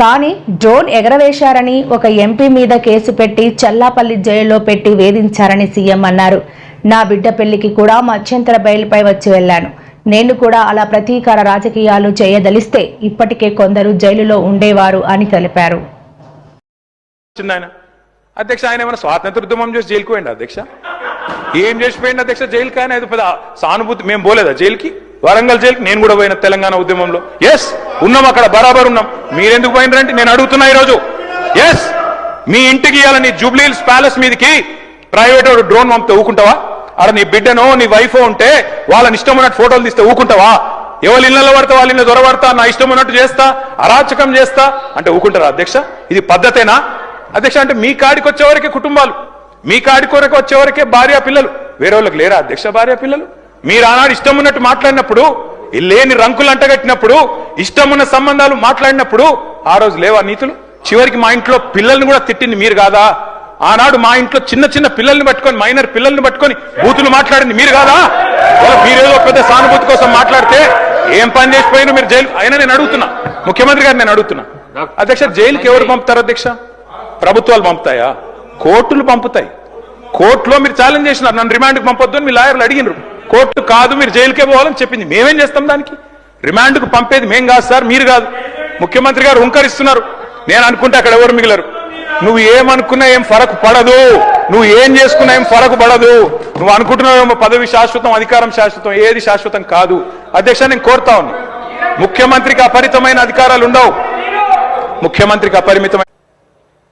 కానీ డ్రోన్ ఎగరవేశారని ఒక ఎంపీ మీద కేసు పెట్టి చల్లాపల్లి జైల్లో పెట్టి వేధించారని సీఎం అన్నారు. నా బిడ్డ పెళ్ళికి కూడా మధ్యంతర బయలుపై వచ్చి వెళ్ళాను. నేను కూడా అలా ప్రతీకార రాజకీయాలు చేయదలిస్తే ఇప్పటికే కొందరు జైలులో ఉండేవారు అని తెలిపారు. అధ్యక్ష ఆయన ఏమైనా స్వాతంత్ర ఉద్యమం చేసి జైలుకు పోయింది అధ్యక్ష? ఏం చేసిపోయింది అధ్యక్ష? జైలుకి ఆయన సానుభూతి మేము పోలేదా జైలుకి? వరంగల్ జైలుకి నేను కూడా పోయిన తెలంగాణ ఉద్యమంలో. ఎస్ ఉన్నాం అక్కడ బరాబర్ ఉన్నాం. మీరెందుకు పోయినరంటే నేను అడుగుతున్నా ఈరోజు. ఎస్ మీ ఇంటికి ఇవ్వాలని జూబ్లీల్స్ ప్యాలెస్ మీదకి ప్రైవేట్ డ్రోన్ పంపితే ఊకుంటావా? ఆడ నీ బిడ్డనో నీ వైఫ్ ఉంటే వాళ్ళని ఇష్టం ఉన్నట్టు ఫోటోలు తీస్తే ఊకుంటావా? ఎవరి ఇళ్ళలో పడతా వాళ్ళ ఇళ్ళ దొరబడతా నా ఇష్టం ఉన్నట్టు చేస్తా అరాచకం చేస్తా అంటే ఊకుంటారా అధ్యక్ష? ఇది పద్ధతేనా? అధ్యక్ష అంటే మీ కాడికి వచ్చేవరకే కుటుంబాలు. మీ కాడి కొరకు వచ్చేవరకే భార్య పిల్లలు. వేరే వాళ్ళకి లేరా అధ్యక్ష భార్య పిల్లలు? మీరు ఆనాడు ఇష్టం ఉన్నట్టు మాట్లాడినప్పుడు లేని రంకులు అంటగట్టినప్పుడు ఇష్టం ఉన్న సంబంధాలు మాట్లాడినప్పుడు ఆ రోజు లేవా నీతులు? చివరికి మా ఇంట్లో పిల్లల్ని కూడా తిట్టింది మీరు కాదా? ఆనాడు మా ఇంట్లో చిన్న చిన్న పిల్లల్ని పట్టుకొని మైనర్ పిల్లల్ని పట్టుకొని బూతులు మాట్లాడింది మీరు కాదా? మీరేదో పెద్ద సానుభూతి కోసం మాట్లాడితే ఏం పని చేసిపోయినా మీరు జైలు అయినా నేను అడుగుతున్నా. ముఖ్యమంత్రి గారు నేను అడుగుతున్నా. అధ్యక్ష జైలుకి ఎవరు పంపుతారు అధ్యక్ష? ప్రభుత్వాలు పంపుతాయా? కోర్టులు పంపుతాయి. కోర్టులో మీరు ఛాలెంజ్ చేసినారు. నన్ను రిమాండ్కి పంపొద్దు అని మీ లాయర్లు అడిగినారు. కోర్టు కాదు మీరు జైలుకే పోవాలని చెప్పింది. మేమేం చేస్తాం దానికి? రిమాండ్కు పంపేది మేం కాదు సార్ మీరు కాదు. ముఖ్యమంత్రి గారు హుంకరిస్తున్నారు. నేను అనుకుంటే అక్కడ ఎవరు మిగిలరు? నువ్వు ఏమనుకున్నా ఏం ఫరక్ పడదు. నువ్వు ఏం చేసుకున్నా ఏం ఫరక్ పడదు. నువ్వు అనుకుంటున్నావేమో పదవి శాశ్వతం అధికారం శాశ్వతం ఏది శాశ్వతం కాదు. అధ్యక్ష నేను కోరుతా ఉన్నా. ముఖ్యమంత్రికి అపరితమైన అధికారాలు ఉండవు. ముఖ్యమంత్రికి అపరిమితమైన